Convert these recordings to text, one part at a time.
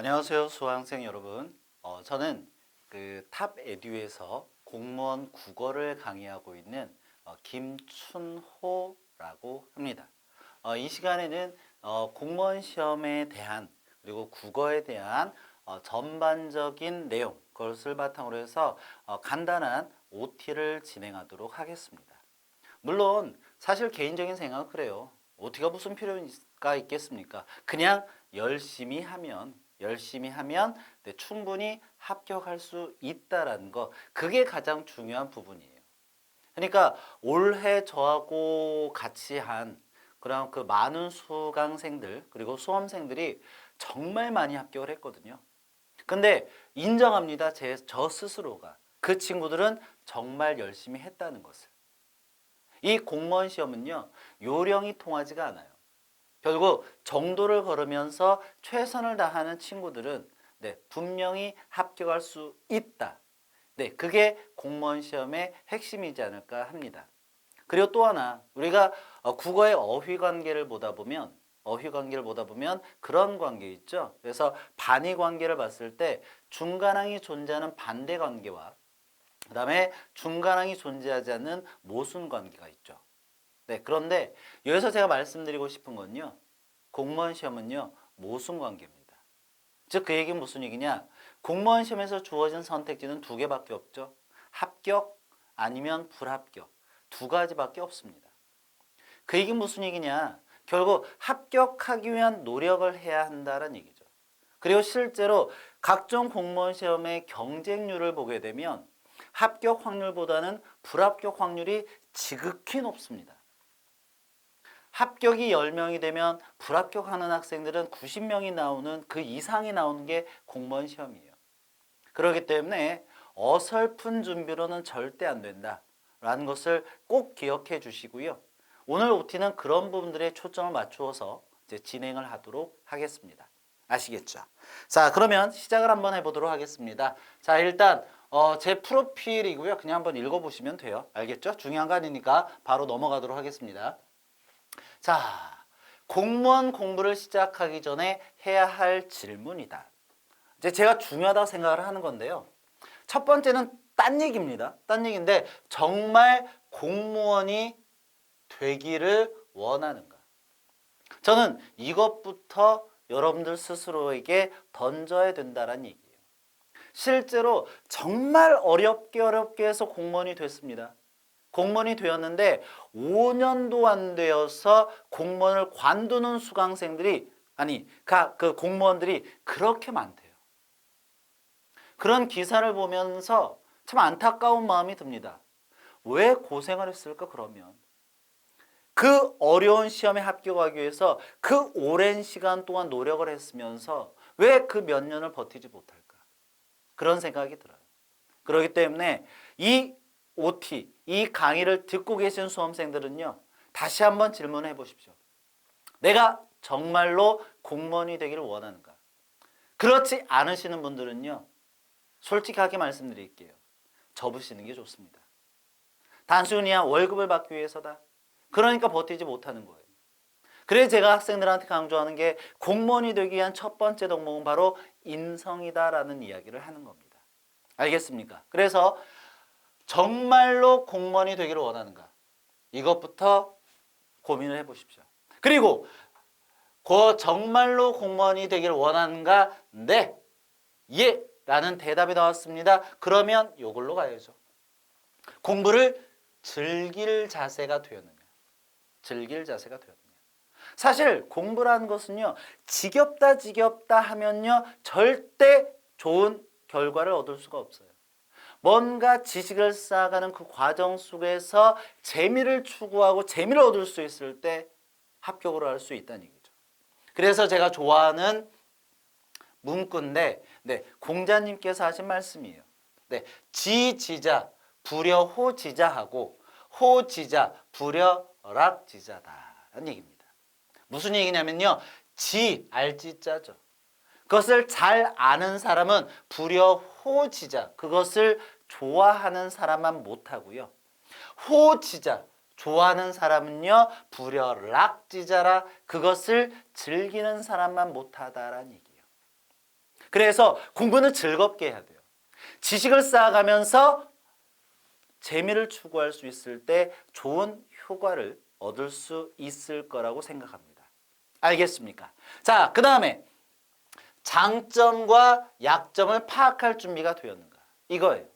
안녕하세요 수강생 여러분 어, 저는 그 탑 에듀에서 공무원 국어를 강의하고 있는 어, 김춘호라고 합니다 어, 이 시간에는 어, 공무원 시험에 대한 그리고 국어에 대한 어, 전반적인 내용 그것을 바탕으로 해서 어, 간단한 OT를 진행하도록 하겠습니다 물론 사실 개인적인 생각은 그래요. OT가 무슨 필요가 있겠습니까? 그냥 열심히 하면 열심히 하면 네, 충분히 합격할 수 있다라는 거 그게 가장 중요한 부분이에요. 그러니까 올해 저하고 같이 한 그런 그 많은 수강생들 그리고 수험생들이 정말 많이 합격을 했거든요. 근데 인정합니다. 제 저 스스로가 그 친구들은 정말 열심히 했다는 것을. 이 공무원 시험은요, 요령이 통하지가 않아요. 결국 정도를 걸으면서 최선을 다하는 친구들은 네, 분명히 합격할 수 있다. 네, 그게 공무원 시험의 핵심이지 않을까 합니다. 그리고 또 하나, 우리가 어, 국어의 어휘 관계를 보다 보면 어휘 관계를 보다 보면 그런 관계 있죠. 그래서 반의 관계를 봤을 때 중간항이 존재하는 반대 관계와 그다음에 중간항이 존재하지 않는 모순 관계가 있죠. 네, 그런데 여기서 제가 말씀드리고 싶은 건요. 공무원 시험은요. 모순 관계입니다. 즉 그 얘기는 무슨 얘기냐? 공무원 시험에서 주어진 선택지는 두 개밖에 없죠. 합격 아니면 불합격. 두 가지밖에 없습니다. 그 얘기는 무슨 얘기냐? 결국 합격하기 위한 노력을 해야 한다는 얘기죠. 그리고 실제로 각종 공무원 시험의 경쟁률을 보게 되면 합격 확률보다는 불합격 확률이 지극히 높습니다. 합격이 10명이 되면 불합격하는 학생들은 90명이 나오는 그 이상이 나오는 게 공무원 시험이에요. 그렇기 때문에 어설픈 준비로는 절대 안 된다 라는 것을 꼭 기억해 주시고요. 오늘 OT는 그런 부분들에 초점을 맞추어서 이제 진행을 하도록 하겠습니다. 아시겠죠? 자, 그러면 시작을 한번 해보도록 하겠습니다. 자, 일단 어, 제 프로필이고요. 그냥 한번 읽어보시면 돼요. 알겠죠? 중요한 거 아니니까 바로 넘어가도록 하겠습니다. 자, 공무원 공부를 시작하기 전에 해야 할 질문이다. 이제 제가 중요하다고 생각을 하는 건데요. 첫 번째는 딴 얘기입니다. 딴 얘기인데 정말 공무원이 되기를 원하는가? 저는 이것부터 여러분들 스스로에게 던져야 된다는 얘기예요. 실제로 정말 어렵게 어렵게 해서 공무원이 됐습니다. 공무원이 되었는데 5년도 안 되어서 공무원을 관두는 수강생들이 아니 가- 그 공무원들이 그렇게 많대요. 그런 기사를 보면서 참 안타까운 마음이 듭니다. 왜 고생을 했을까 그러면 그 어려운 시험에 합격하기 위해서 그 오랜 시간 동안 노력을 했으면서 왜 그 몇 년을 버티지 못할까? 그런 생각이 들어요. 그렇기 때문에 이 OT, 이 강의를 듣고 계신 수험생들은요, 다시 한번 질문해 보십시오. 내가 정말로 공무원이 되기를 원하는가? 그렇지 않으시는 분들은요, 솔직하게 말씀드릴게요. 접으시는 게 좋습니다. 단순히 그냥 월급을 받기 위해서다. 그러니까 버티지 못하는 거예요. 그래서 제가 학생들한테 강조하는 게 공무원이 되기 위한 첫 번째 덕목은 바로 인성이다라는 이야기를 하는 겁니다. 알겠습니까? 그래서 정말로 공무원이 되기를 원하는가? 이것부터 고민을 해 보십시오. 그리고 그 정말로 공무원이 되기를 원하는가? 네. 예. 라는 대답이 나왔습니다. 그러면 이걸로 가야죠. 공부를 즐길 자세가 되었느냐? 즐길 자세가 되었느냐? 사실 공부라는 것은요, 지겹다 지겹다 하면요, 절대 좋은 결과를 얻을 수가 없어요. 뭔가 지식을 쌓아가는 그 과정 속에서 재미를 추구하고 재미를 얻을 수 있을 때 합격을 할수 있다는 얘기죠. 그래서 제가 좋아하는 문구인데, 네, 공자님께서 하신 말씀이에요. 네, 지지자, 불여 호지자하고 호지자, 불여 락지자다라는 얘기입니다. 무슨 얘기냐면요, 지 알지자죠. 그것을 잘 아는 사람은 불여호지자, 그것을 좋아하는 사람만 못하고요. 호지자, 좋아하는 사람은요, 불여락지자라, 그것을 즐기는 사람만 못하다라는 얘기예요. 그래서 공부는 즐겁게 해야 돼요. 지식을 쌓아가면서 재미를 추구할 수 있을 때 좋은 효과를 얻을 수 있을 거라고 생각합니다. 알겠습니까? 자, 그 다음에 장점과 약점을 파악할 준비가 되었는가? 이거예요.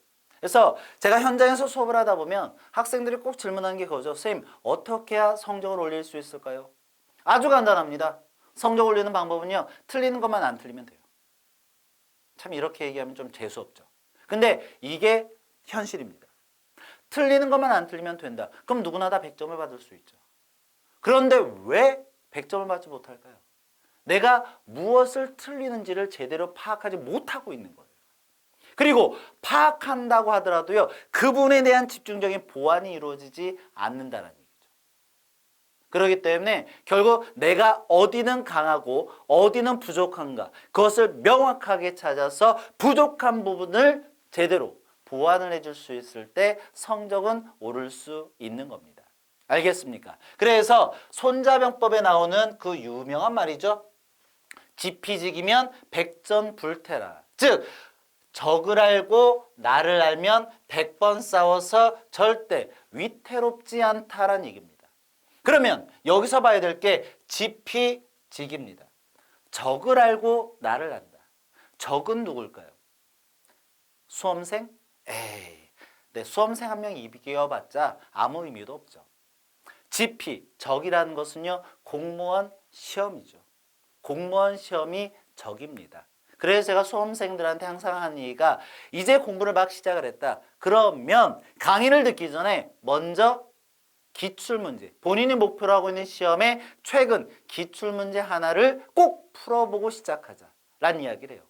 그래서 제가 현장에서 수업을 하다 보면 학생들이 꼭 질문하는 게 그거죠. 선생님, 어떻게 해야 성적을 올릴 수 있을까요? 아주 간단합니다. 성적 올리는 방법은요, 틀리는 것만 안 틀리면 돼요. 참 이렇게 얘기하면 좀 재수없죠. 근데 이게 현실입니다. 틀리는 것만 안 틀리면 된다. 그럼 누구나 다 100점을 받을 수 있죠. 그런데 왜 100점을 받지 못할까요? 내가 무엇을 틀리는지를 제대로 파악하지 못하고 있는 거예요. 그리고 파악한다고 하더라도요, 그분에 대한 집중적인 보완이 이루어지지 않는다는 얘기죠. 그렇기 때문에 결국 내가 어디는 강하고 어디는 부족한가, 그것을 명확하게 찾아서 부족한 부분을 제대로 보완을 해줄 수 있을 때 성적은 오를 수 있는 겁니다. 알겠습니까? 그래서 손자병법에 나오는 그 유명한 말이죠. 지피지기면 백전 불태라. 즉 적을 알고 나를 알면 백 번 싸워서 절대 위태롭지 않다라는 얘기입니다. 그러면 여기서 봐야 될 게 지피지기입니다. 적을 알고 나를 안다. 적은 누굴까요? 수험생? 에이, 네, 수험생 한 명이 이겨봤자 아무 의미도 없죠. 지피, 적이라는 것은요, 공무원 시험이죠. 공무원 시험이 적입니다. 그래서 제가 수험생들한테 항상 하는 얘기가 이제 공부를 막 시작을 했다. 그러면 강의를 듣기 전에 먼저 기출문제, 본인이 목표로 하고 있는 시험의 최근 기출문제 하나를 꼭 풀어보고 시작하자. 라는 이야기를 해요.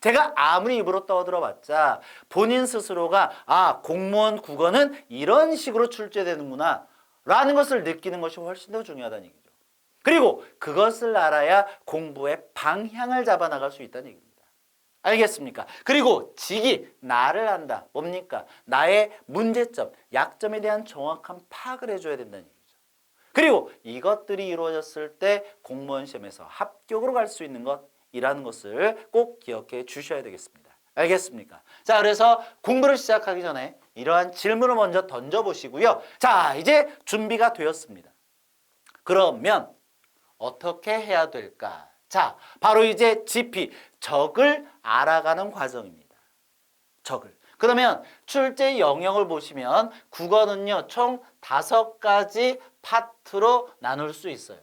제가 아무리 입으로 떠들어봤자 본인 스스로가 아 공무원 국어는 이런 식으로 출제되는구나 라는 것을 느끼는 것이 훨씬 더 중요하다는 얘기죠. 그리고 그것을 알아야 공부의 방향을 잡아나갈 수 있다는 얘기입니다. 알겠습니까? 그리고 직이 나를 안다. 뭡니까? 나의 문제점, 약점에 대한 정확한 파악을 해줘야 된다는 얘기죠. 그리고 이것들이 이루어졌을 때 공무원 시험에서 합격으로 갈 수 있는 것이라는 것을 꼭 기억해 주셔야 되겠습니다. 알겠습니까? 자, 그래서 공부를 시작하기 전에 이러한 질문을 먼저 던져보시고요. 자, 이제 준비가 되었습니다. 그러면 어떻게 해야 될까? 자, 바로 이제 GP, 적을 알아가는 과정입니다. 적을. 그러면 출제 영역을 보시면 국어는요, 총 다섯 가지 파트로 나눌 수 있어요.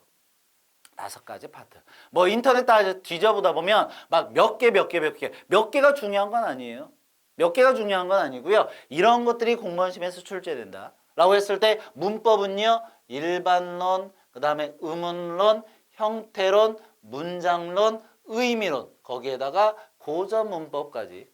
다섯 가지 파트. 뭐 인터넷 다 뒤져보다 보면 막 몇 개, 몇 개, 몇 개. 몇 개가 중요한 건 아니에요. 몇 개가 중요한 건 아니고요. 이런 것들이 공무원 시험에서 출제된다. 라고 했을 때 문법은요, 일반론, 그 다음에 의문론, 형태론, 문장론, 의미론, 거기에다가 고전 문법까지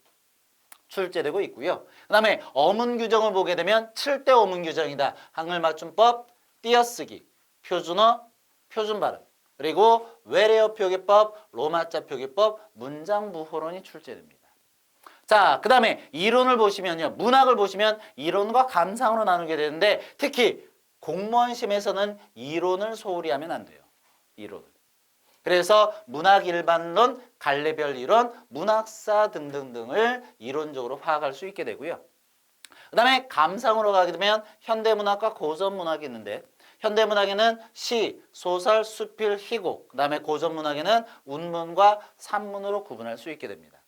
출제되고 있고요. 그 다음에 어문 규정을 보게 되면 7대 어문 규정이다. 한글 맞춤법, 띄어쓰기, 표준어, 표준 발음, 그리고 외래어 표기법, 로마자 표기법, 문장 부호론이 출제됩니다. 자, 그 다음에 이론을 보시면요. 문학을 보시면 이론과 감상으로 나누게 되는데 특히 공무원 심에서는 이론을 소홀히 하면 안 돼요. 이론을. 그래서 문학 일반론, 갈래별 이론, 문학사 등등등을 이론적으로 파악할 수 있게 되고요. 그 다음에 감상으로 가게 되면 현대문학과 고전문학이 있는데 현대문학에는 시, 소설, 수필, 희곡 그 다음에 고전문학에는 운문과 산문으로 구분할 수 있게 됩니다.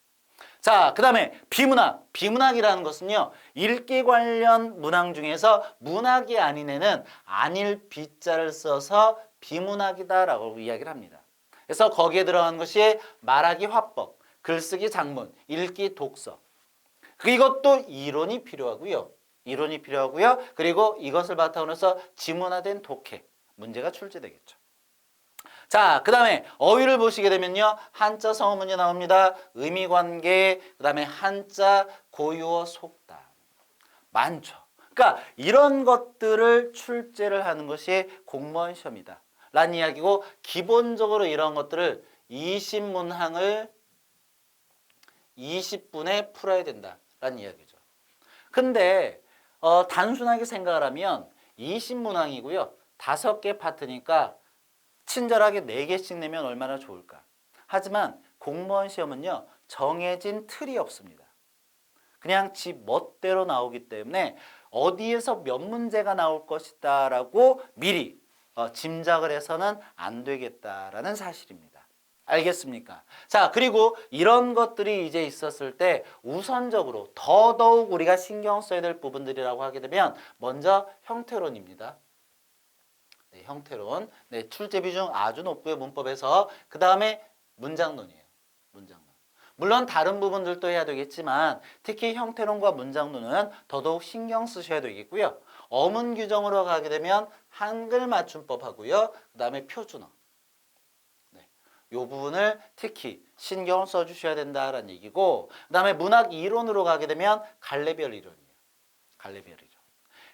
자, 그 다음에 비문학. 비문학이라는 것은요, 읽기 관련 문항 중에서 문학이 아닌 애는 아닐 비자를 써서 비문학이다라고 이야기를 합니다. 그래서 거기에 들어간 것이 말하기 화법, 글쓰기 작문, 읽기 독서. 이것도 이론이 필요하고요. 이론이 필요하고요. 그리고 이것을 바탕으로 해서 지문화된 독해, 문제가 출제되겠죠. 자, 그 다음에 어휘를 보시게 되면요. 한자 성어 문제 나옵니다. 의미 관계, 그 다음에 한자 고유어 속담. 많죠. 그러니까 이런 것들을 출제를 하는 것이 공무원 시험이다. 라는 이야기고 기본적으로 이런 것들을 20문항을 20분에 풀어야 된다. 라는 이야기죠. 근데 어, 단순하게 생각을 하면 20문항이고요. 다섯 개 파트니까 친절하게 4개씩 내면 얼마나 좋을까. 하지만 공무원 시험은요. 정해진 틀이 없습니다. 그냥 지 멋대로 나오기 때문에 어디에서 몇 문제가 나올 것이다 라고 미리 어, 짐작을 해서는 안 되겠다라는 사실입니다. 알겠습니까? 자, 그리고 이런 것들이 이제 있었을 때 우선적으로 더더욱 우리가 신경 써야 될 부분들이라고 하게 되면 먼저 형태론입니다. 네, 형태론. 네, 출제 비중 아주 높고요, 문법에서. 그 다음에 문장론이에요. 문장론. 물론 다른 부분들도 해야 되겠지만 특히 형태론과 문장론은 더더욱 신경 쓰셔야 되겠고요. 어문 규정으로 가게 되면 한글 맞춤법 하고요. 그 다음에 표준어. 네. 요 부분을 특히 신경을 써주셔야 된다라는 얘기고 그 다음에 문학 이론으로 가게 되면 갈래별 이론이에요. 갈래별 이론.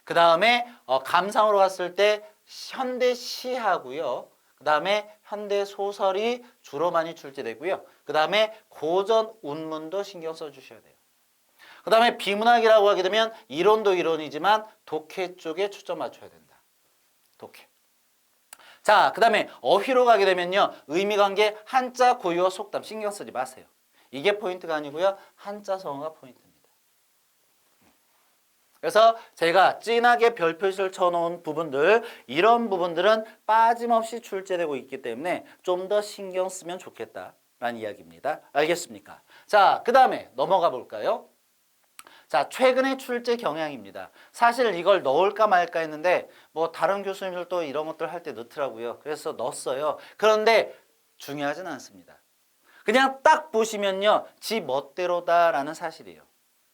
그 다음에 어, 감상으로 갔을 때 현대 시하고요. 그 다음에 현대 소설이 주로 많이 출제되고요. 그 다음에 고전 운문도 신경 써주셔야 돼요. 그 다음에 비문학이라고 하게 되면 이론도 이론이지만 독해 쪽에 초점 맞춰야 된다. 독해. 자, 그 다음에 어휘로 가게 되면요. 의미관계 한자 고유어 속담 신경 쓰지 마세요. 이게 포인트가 아니고요. 한자 성어가 포인트입니다. 그래서 제가 진하게 별 표시를 쳐놓은 부분들 이런 부분들은 빠짐없이 출제되고 있기 때문에 좀 더 신경 쓰면 좋겠다라는 이야기입니다. 알겠습니까? 자, 그 다음에 넘어가 볼까요? 자, 최근의 출제 경향입니다. 사실 이걸 넣을까 말까 했는데 뭐 다른 교수님들도 이런 것들 할 때 넣더라고요. 그래서 넣었어요. 그런데 중요하진 않습니다. 그냥 딱 보시면요. 지 멋대로다라는 사실이에요.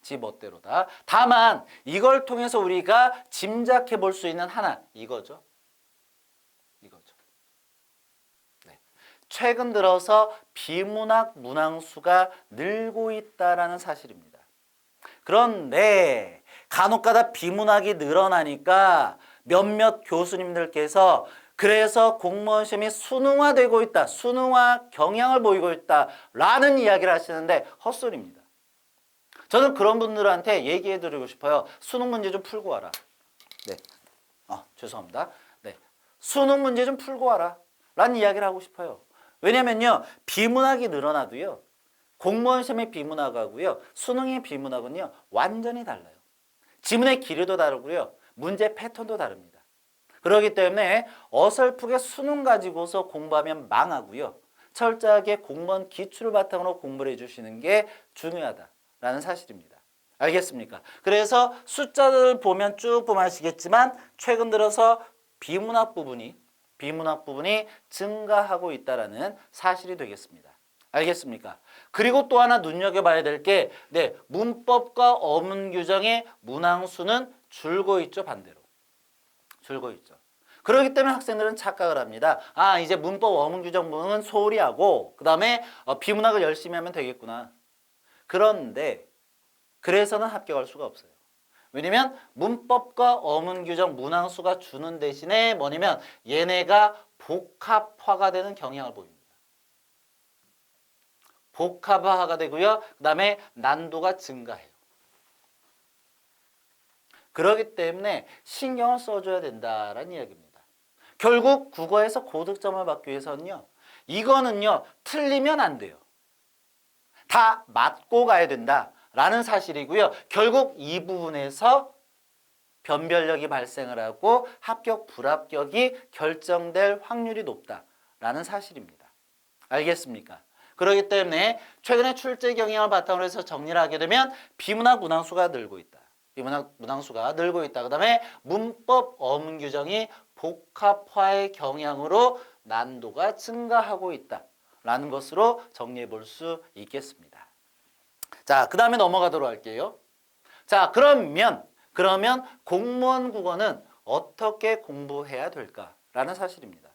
지 멋대로다. 다만 이걸 통해서 우리가 짐작해 볼 수 있는 하나 이거죠. 이거죠. 네. 최근 들어서 비문학 문항수가 늘고 있다라는 사실입니다. 그런데 간혹가다 비문학이 늘어나니까 몇몇 교수님들께서 그래서 공무원 시험이 수능화되고 있다. 수능화 경향을 보이고 있다라는 이야기를 하시는데 헛소리입니다. 저는 그런 분들한테 얘기해 드리고 싶어요. 수능 문제 좀 풀고 와라. 네. 아, 죄송합니다. 네. 수능 문제 좀 풀고 와라. 라는 이야기를 하고 싶어요. 왜냐면요. 비문학이 늘어나도요. 공무원 시험의 비문학하고요. 수능의 비문학은요. 완전히 달라요. 지문의 길이도 다르고요. 문제 패턴도 다릅니다. 그렇기 때문에 어설프게 수능 가지고서 공부하면 망하고요. 철저하게 공무원 기출을 바탕으로 공부를 해주시는 게 중요하다. 라는 사실입니다. 알겠습니까? 그래서 숫자를 보면 쭉 보면 아시겠지만 최근 들어서 비문학 부분이 비문학 부분이 증가하고 있다라는 사실이 되겠습니다. 알겠습니까? 그리고 또 하나 눈여겨봐야 될 게 네, 문법과 어문 규정의 문항수는 줄고 있죠, 반대로. 줄고 있죠. 그렇기 때문에 학생들은 착각을 합니다. 아, 이제 문법 어문 규정 부분은 소홀히 하고 그 다음에 어, 비문학을 열심히 하면 되겠구나. 그런데 그래서는 합격할 수가 없어요. 왜냐면 문법과 어문 규정 문항수가 주는 대신에 뭐냐면 얘네가 복합화가 되는 경향을 보입니다. 복합화가 되고요. 그 다음에 난도가 증가해요. 그렇기 때문에 신경을 써줘야 된다라는 이야기입니다. 결국 국어에서 고득점을 받기 위해서는요. 이거는요. 틀리면 안 돼요. 다 맞고 가야 된다라는 사실이고요. 결국 이 부분에서 변별력이 발생을 하고 합격 불합격이 결정될 확률이 높다라는 사실입니다. 알겠습니까? 그렇기 때문에 최근에 출제 경향을 바탕으로 해서 정리를 하게 되면 비문학 문항수가 늘고 있다. 비문학 문항수가 늘고 있다. 그다음에 문법 어문 규정이 복합화의 경향으로 난도가 증가하고 있다. 라는 것으로 정리해 볼 수 있겠습니다. 자, 그 다음에 넘어가도록 할게요. 자, 그러면, 그러면 공무원 국어는 어떻게 공부해야 될까 라는 사실입니다.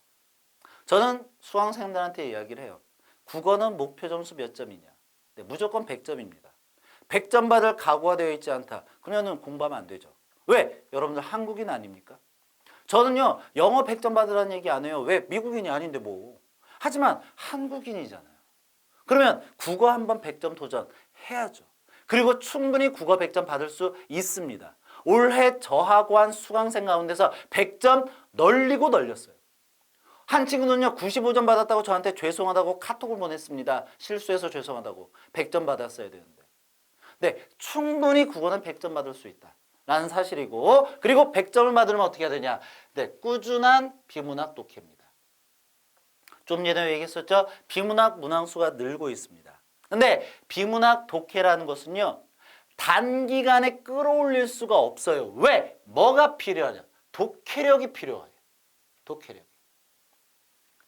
저는 수강생들한테 이야기를 해요. 국어는 목표 점수 몇 점이냐? 네, 무조건 100점입니다. 100점 받을 각오가 되어 있지 않다. 그러면 공부하면 안 되죠. 왜? 여러분들 한국인 아닙니까? 저는요, 영어 100점 받으라는 얘기 안 해요. 왜? 미국인이 아닌데 뭐. 하지만 한국인이잖아요. 그러면 국어 한번 100점 도전해야죠. 그리고 충분히 국어 100점 받을 수 있습니다. 올해 저하고 한 수강생 가운데서 100점 널리고 널렸어요. 한 친구는요 95점 받았다고 저한테 죄송하다고 카톡을 보냈습니다. 실수해서 죄송하다고 100점 받았어야 되는데. 네, 충분히 국어는 100점 받을 수 있다. 라는 사실이고 그리고 100점을 받으면 어떻게 해야 되냐? 네, 꾸준한 비문학 독해입니다. 좀 전에 얘기했었죠? 비문학 문항수가 늘고 있습니다. 근데 비문학 독해라는 것은요. 단기간에 끌어올릴 수가 없어요. 왜? 뭐가 필요하냐? 독해력이 필요해요. 독해력.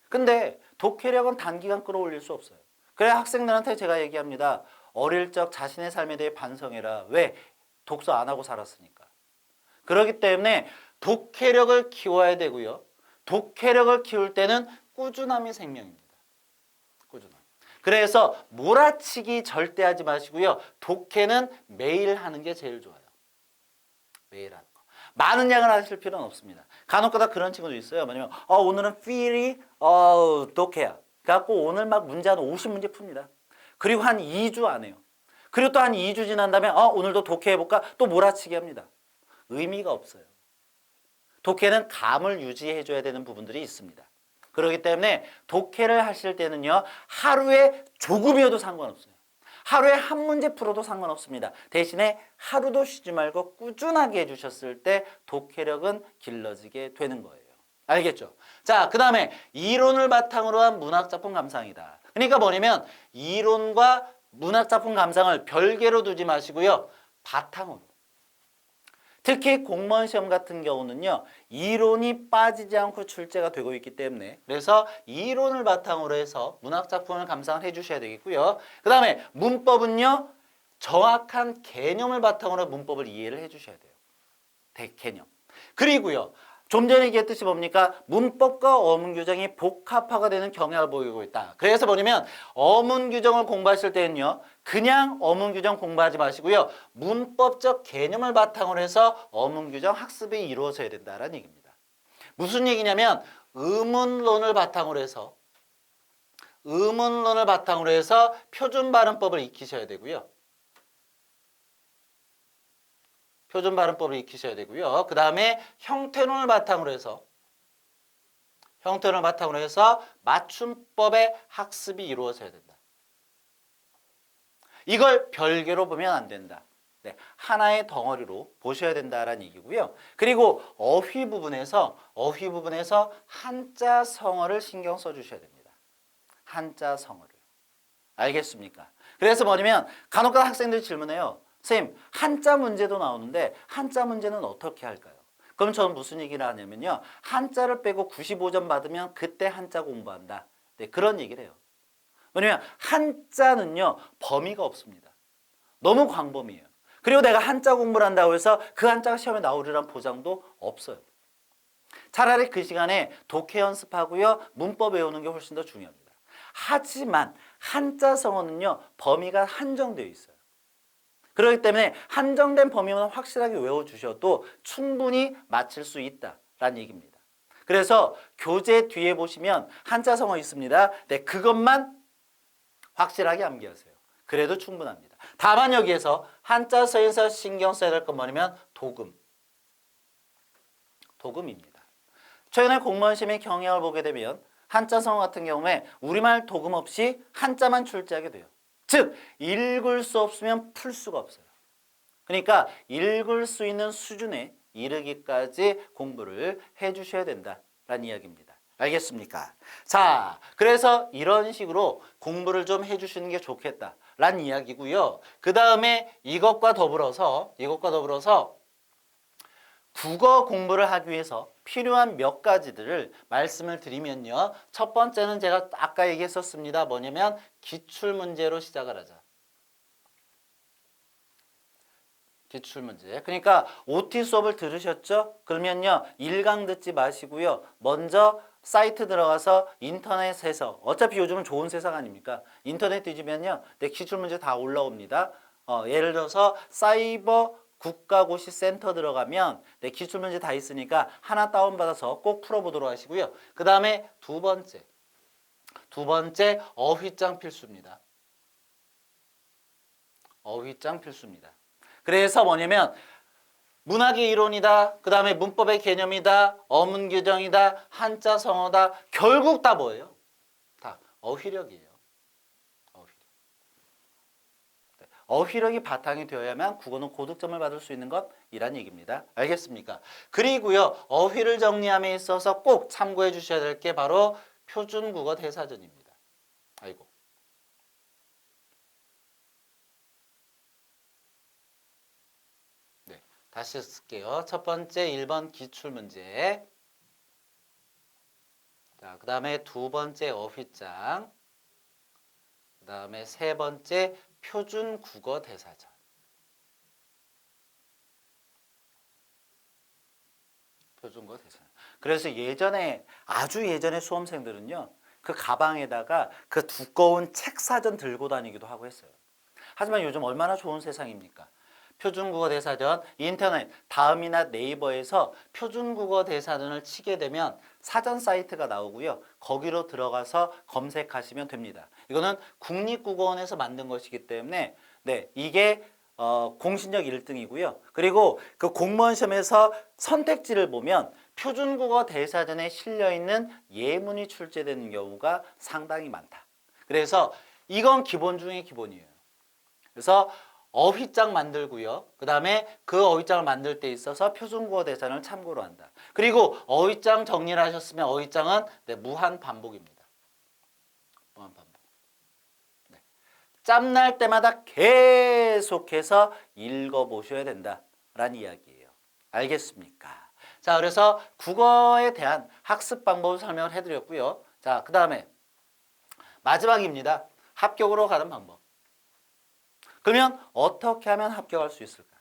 근데 독해력은 단기간 끌어올릴 수 없어요. 그래 학생들한테 제가 얘기합니다. 어릴 적 자신의 삶에 대해 반성해라. 왜? 독서 안 하고 살았으니까. 그렇기 때문에 독해력을 키워야 되고요. 독해력을 키울 때는 꾸준함이 생명입니다. 꾸준함. 그래서 몰아치기 절대 하지 마시고요. 독해는 매일 하는 게 제일 좋아요. 매일 하는 거. 많은 양을 하실 필요는 없습니다. 간혹가다 그런 친구도 있어요. 뭐냐면 어, 오늘은 필이 어, 독해야. 그래갖고 오늘 막 문제 한 50문제 풉니다. 그리고 한 2주 안 해요. 그리고 또 한 2주 지난 다음에 어, 오늘도 독해해볼까? 또 몰아치기 합니다. 의미가 없어요. 독해는 감을 유지해줘야 되는 부분들이 있습니다. 그렇기 때문에 독해를 하실 때는요, 하루에 조금이어도 상관없어요. 하루에 한 문제 풀어도 상관없습니다. 대신에 하루도 쉬지 말고 꾸준하게 해주셨을 때 독해력은 길러지게 되는 거예요. 알겠죠? 자, 그 다음에 이론을 바탕으로 한 문학작품 감상이다. 그러니까 뭐냐면 이론과 문학작품 감상을 별개로 두지 마시고요. 바탕으로. 특히 공무원 시험 같은 경우는요, 이론이 빠지지 않고 출제가 되고 있기 때문에 그래서 이론을 바탕으로 해서 문학 작품을 감상을 해 주셔야 되겠고요. 그 다음에 문법은요, 정확한 개념을 바탕으로 문법을 이해를 해 주셔야 돼요. 대 개념. 그리고요, 좀 전에 얘기했듯이 뭡니까? 문법과 어문 규정이 복합화가 되는 경향을 보이고 있다. 그래서 뭐냐면 어문 규정을 공부하실 때는요. 그냥 어문 규정 공부하지 마시고요. 문법적 개념을 바탕으로 해서 어문 규정 학습이 이루어져야 된다라는 얘기입니다. 무슨 얘기냐면 의문론을 바탕으로 해서 의문론을 바탕으로 해서 표준 발음법을 익히셔야 되고요. 표준 발음법을 익히셔야 되고요. 그 다음에 형태론을 바탕으로 해서 형태론을 바탕으로 해서 맞춤법의 학습이 이루어져야 된다. 이걸 별개로 보면 안 된다. 네, 하나의 덩어리로 보셔야 된다라는 얘기고요. 그리고 어휘 부분에서 어휘 부분에서 한자 성어를 신경 써 주셔야 됩니다. 한자 성어를. 알겠습니까? 그래서 뭐냐면 간혹가다 학생들이 질문해요. 선생님, 한자 문제도 나오는데 한자 문제는 어떻게 할까요? 그럼 저는 무슨 얘기를 하냐면요. 한자를 빼고 95점 받으면 그때 한자 공부한다. 네, 그런 얘기를 해요. 왜냐면 한자는요. 범위가 없습니다. 너무 광범위해요. 그리고 내가 한자 공부를 한다고 해서 그 한자가 시험에 나오리란 보장도 없어요. 차라리 그 시간에 독해 연습하고요. 문법 외우는 게 훨씬 더 중요합니다. 하지만 한자 성어는요. 범위가 한정되어 있어요. 그렇기 때문에 한정된 범위만 확실하게 외워주셔도 충분히 맞힐 수 있다라는 얘기입니다. 그래서 교재 뒤에 보시면 한자 성어 있습니다. 네, 그것만 확실하게 암기하세요. 그래도 충분합니다. 다만 여기에서 한자 서에서 신경 써야 될 건 뭐냐면 도금. 도금입니다. 최근에 공무원 시험의 경향을 보게 되면 한자 성어 같은 경우에 우리말 도금 없이 한자만 출제하게 돼요. 즉 읽을 수 없으면 풀 수가 없어요. 그러니까 읽을 수 있는 수준에 이르기까지 공부를 해 주셔야 된다라는 이야기입니다. 알겠습니까? 자, 그래서 이런 식으로 공부를 좀 해주시는 게 좋겠다라는 이야기고요. 그 다음에 이것과 더불어서 이것과 더불어서 국어 공부를 하기 위해서 필요한 몇 가지들을 말씀을 드리면요. 첫 번째는 제가 아까 얘기했었습니다. 뭐냐면 기출 문제로 시작을 하자. 기출 문제. 그러니까 OT 수업을 들으셨죠? 그러면요. 1강 듣지 마시고요. 먼저 사이트 들어가서 인터넷에서 어차피 요즘은 좋은 세상 아닙니까? 인터넷 뒤지면요. 내 기출 문제 다 올라옵니다. 어, 예를 들어서 사이버 국가고시 센터 들어가면 내 기출 문제 다 있으니까 하나 다운받아서 꼭 풀어보도록 하시고요. 그 다음에 두 번째. 두 번째 어휘장 필수입니다. 어휘장 필수입니다. 그래서 뭐냐면 문학의 이론이다. 그 다음에 문법의 개념이다. 어문 규정이다. 한자 성어다. 결국 다 뭐예요? 다 어휘력이에요. 어휘력. 네, 어휘력이 바탕이 되어야만 국어는 고득점을 받을 수 있는 것이란 얘기입니다. 알겠습니까? 그리고요. 어휘를 정리함에 있어서 꼭 참고해 주셔야 될 게 바로 표준국어 대사전입니다. 아이고. 네, 다시 쓸게요. 첫 번째 1번 기출문제. 자, 그 다음에 두 번째 어휘장. 그 다음에 세 번째 표준 국어 대사전. 표준 국어 대사전. 그래서 예전에 아주 예전에 수험생들은요. 그 가방에다가 그 두꺼운 책 사전 들고 다니기도 하고 했어요. 하지만 요즘 얼마나 좋은 세상입니까? 표준국어 대사전 인터넷 다음이나 네이버에서 표준국어 대사전을 치게 되면 사전 사이트가 나오고요. 거기로 들어가서 검색하시면 됩니다. 이거는 국립국어원에서 만든 것이기 때문에 네, 이게 어, 공신력 1등이고요. 그리고 그 공무원 시험에서 선택지를 보면 표준국어 대사전에 실려 있는 예문이 출제되는 경우가 상당히 많다. 그래서 이건 기본 중에 기본이에요. 그래서 어휘장 만들고요. 그 다음에 그 어휘장을 만들 때 있어서 표준국어 대사전을 참고로 한다. 그리고 어휘장 정리를 하셨으면 어휘장은 네, 무한 반복입니다. 무한 반복. 네. 짬날 때마다 계속해서 읽어보셔야 된다라는 이야기예요. 알겠습니까? 자, 그래서 국어에 대한 학습 방법을 설명을 해드렸고요. 자, 그 다음에 마지막입니다. 합격으로 가는 방법. 그러면 어떻게 하면 합격할 수 있을까?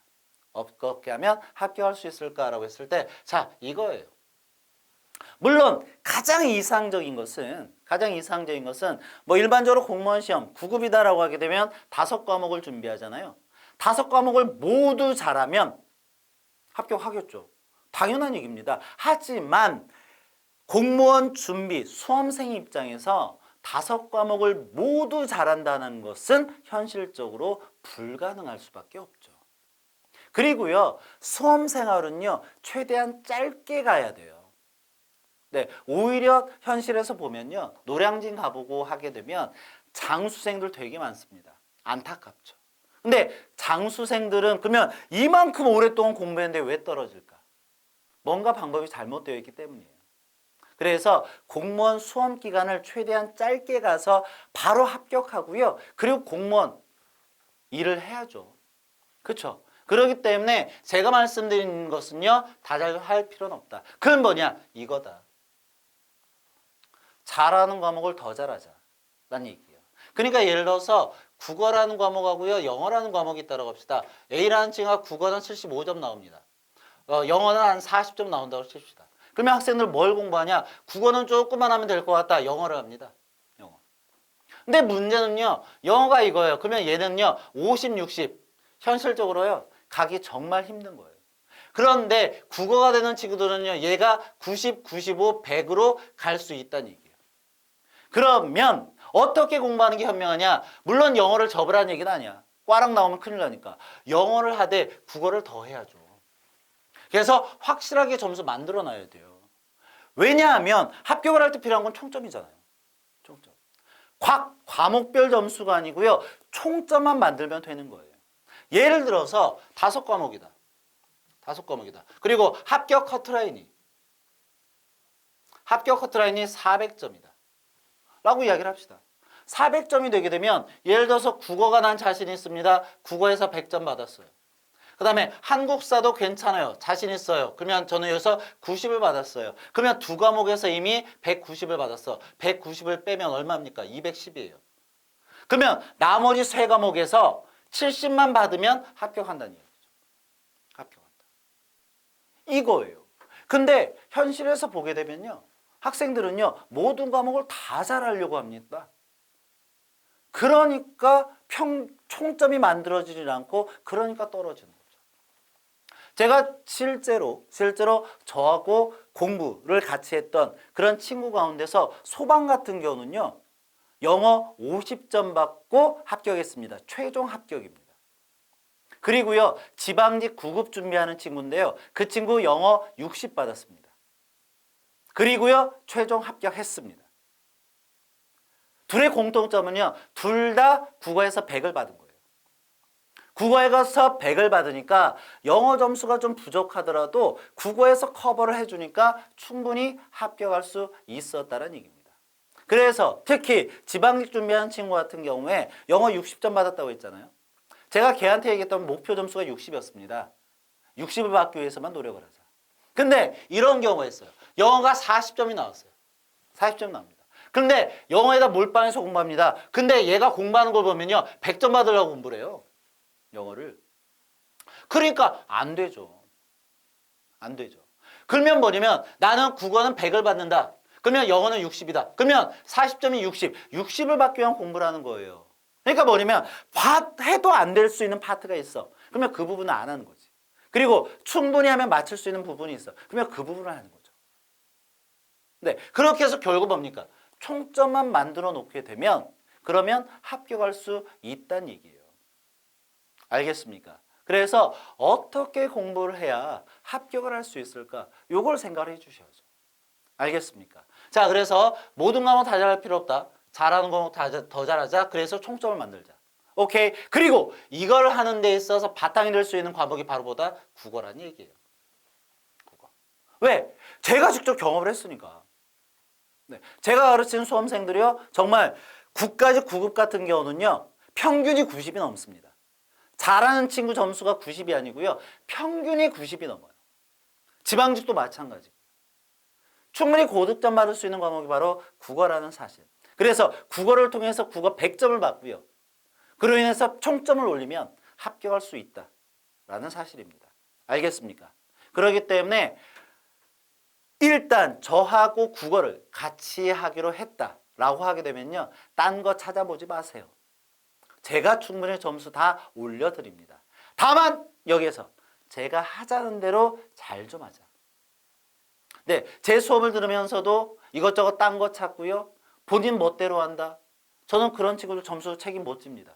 어떻게 하면 합격할 수 있을까라고 했을 때, 자, 이거예요. 물론 가장 이상적인 것은 가장 이상적인 것은 뭐 일반적으로 공무원 시험 9급이다라고 하게 되면 다섯 과목을 준비하잖아요. 다섯 과목을 모두 잘하면 합격하겠죠. 당연한 얘기입니다. 하지만 공무원 준비 수험생 입장에서 다섯 과목을 모두 잘한다는 것은 현실적으로 불가능할 수밖에 없죠. 그리고요, 수험 생활은요, 최대한 짧게 가야 돼요. 네, 오히려 현실에서 보면요, 노량진 가보고 하게 되면 장수생들 되게 많습니다. 안타깝죠. 근데 장수생들은 그러면 이만큼 오랫동안 공부했는데 왜 떨어질까? 뭔가 방법이 잘못되어 있기 때문이에요. 그래서 공무원 수험 기간을 최대한 짧게 가서 바로 합격하고요. 그리고 공무원 일을 해야죠. 그렇죠? 그렇기 때문에 제가 말씀드린 것은요. 다잘할 필요는 없다. 그건 뭐냐? 이거다. 잘하는 과목을 더 잘하자. 라는 얘기예요. 그러니까 예를 들어서 국어라는 과목하고요. 영어라는 과목이 있다고 합시다. A라는 친구가 국어는 75점 나옵니다. 어, 영어는 한 40점 나온다고 칩시다. 그러면 학생들 뭘 공부하냐? 국어는 조금만 하면 될 것 같다. 영어를 합니다. 영어. 근데 문제는요. 영어가 이거예요. 그러면 얘는요. 50, 60. 현실적으로요. 가기 정말 힘든 거예요. 그런데 국어가 되는 친구들은요. 얘가 90, 95, 100으로 갈 수 있다는 얘기예요. 그러면 어떻게 공부하는 게 현명하냐? 물론 영어를 접으라는 얘기는 아니야. 꽈락 나오면 큰일 나니까. 영어를 하되 국어를 더 해야죠. 그래서 확실하게 점수 만들어 놔야 돼요. 왜냐하면 합격을 할 때 필요한 건 총점이잖아요. 총점. 과, 과목별 점수가 아니고요. 총점만 만들면 되는 거예요. 예를 들어서 다섯 과목이다. 다섯 과목이다. 그리고 합격 커트라인이 합격 커트라인이 400점이다. 라고 이야기를 합시다. 400점이 되게 되면 예를 들어서 국어가 난 자신 있습니다. 국어에서 100점 받았어요. 그 다음에 한국사도 괜찮아요. 자신 있어요. 그러면 저는 여기서 90을 받았어요. 그러면 두 과목에서 이미 190을 받았어. 190을 빼면 얼마입니까? 210이에요. 그러면 나머지 세 과목에서 70만 받으면 합격한다는 얘기죠. 합격한다. 이거예요. 근데 현실에서 보게 되면요. 학생들은요. 모든 과목을 다 잘하려고 합니다. 그러니까 평, 총점이 만들어지지 않고 그러니까 떨어지는 거죠. 제가 실제로 실제로 저하고 공부를 같이 했던 그런 친구 가운데서 소방 같은 경우는요. 영어 50점 받고 합격했습니다. 최종 합격입니다. 그리고요, 지방직 9급 준비하는 친구인데요. 그 친구 영어 60 받았습니다. 그리고요, 최종 합격했습니다. 둘의 공통점은요, 둘 다 국어에서 100을 받은 거예요. 국어에서 100을 받으니까 영어 점수가 좀 부족하더라도 국어에서 커버를 해주니까 충분히 합격할 수 있었다는 얘기입니다. 그래서 특히 지방직 준비하는 친구 같은 경우에 영어 60점 받았다고 했잖아요. 제가 걔한테 얘기했던 목표 점수가 60이었습니다. 60을 받기 위해서만 노력을 하자. 근데 이런 경우가 있어요. 영어가 40점이 나왔어요. 40점 나옵니다. 근데 영어에다 몰빵해서 공부합니다. 근데 얘가 공부하는 걸 보면요. 100점 받으려고 공부를 해요. 영어를. 그러니까 안 되죠. 안 되죠. 그러면 뭐냐면 나는 국어는 100을 받는다. 그러면 영어는 60이다. 그러면 40점이 60. 60을 받기 위한 공부를 하는 거예요. 그러니까 뭐냐면 봐- 해도 안 될 수 있는 파트가 있어. 그러면 그 부분은 안 하는 거지. 그리고 충분히 하면 맞출 수 있는 부분이 있어. 그러면 그 부분을 하는 거죠. 네, 그렇게 해서 결국 뭡니까? 총점만 만들어 놓게 되면 그러면 합격할 수 있다는 얘기예요. 알겠습니까? 그래서 어떻게 공부를 해야 합격을 할 수 있을까? 요걸 생각을 해 주셔야죠. 알겠습니까? 자, 그래서 모든 과목 다 잘할 필요 없다. 잘하는 과목 다더 잘하자. 그래서 총점을 만들자. 오케이. 그리고 이걸 하는 데 있어서 바탕이 될 수 있는 과목이 바로 보다 국어라는 얘기예요. 국어. 왜? 제가 직접 경험을 했으니까. 네. 제가 가르치는 수험생들이요. 정말 9까지 9급 같은 경우는요. 평균이 90이 넘습니다. 잘하는 친구 점수가 90이 아니고요. 평균이 90이 넘어요. 지방직도 마찬가지. 충분히 고득점 받을 수 있는 과목이 바로 국어라는 사실. 그래서 국어를 통해서 국어 100점을 받고요. 그로 인해서 총점을 올리면 합격할 수 있다라는 사실입니다. 알겠습니까? 그렇기 때문에 일단 저하고 국어를 같이 하기로 했다라고 하게 되면요. 딴 거 찾아보지 마세요. 제가 충분히 점수 다 올려드립니다. 다만 여기에서 제가 하자는 대로 잘 좀 하자. 네, 제 수업을 들으면서도 이것저것 딴 거 찾고요. 본인 멋대로 한다. 저는 그런 친구들 점수 책임 못 집니다.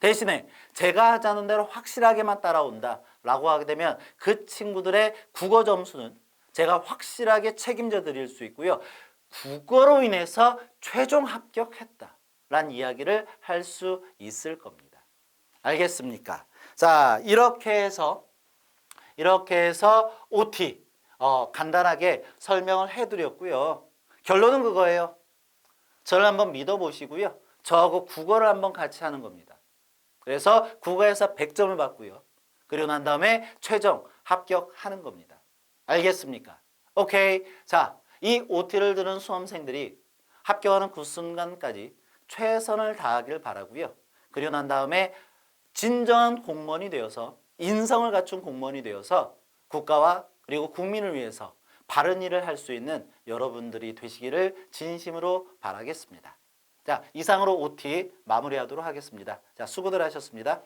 대신에 제가 하자는 대로 확실하게만 따라온다 라고 하게 되면 그 친구들의 국어 점수는 제가 확실하게 책임져 드릴 수 있고요. 국어로 인해서 최종 합격했다 라는 이야기를 할 수 있을 겁니다. 알겠습니까? 자, 이렇게 해서 이렇게 해서 OT 어, 간단하게 설명을 해드렸고요. 결론은 그거예요. 저를 한번 믿어보시고요. 저하고 국어를 한번 같이 하는 겁니다. 그래서 국어에서 100점을 받고요. 그리고 난 다음에 최종 합격하는 겁니다. 알겠습니까? 오케이. 자, 이 OT를 들은 수험생들이 합격하는 그 순간까지 최선을 다하길 바라고요. 그리고 난 다음에 진정한 공무원이 되어서 인성을 갖춘 공무원이 되어서 국가와 그리고 국민을 위해서 바른 일을 할 수 있는 여러분들이 되시기를 진심으로 바라겠습니다. 자, 이상으로 OT 마무리하도록 하겠습니다. 자, 수고들 하셨습니다.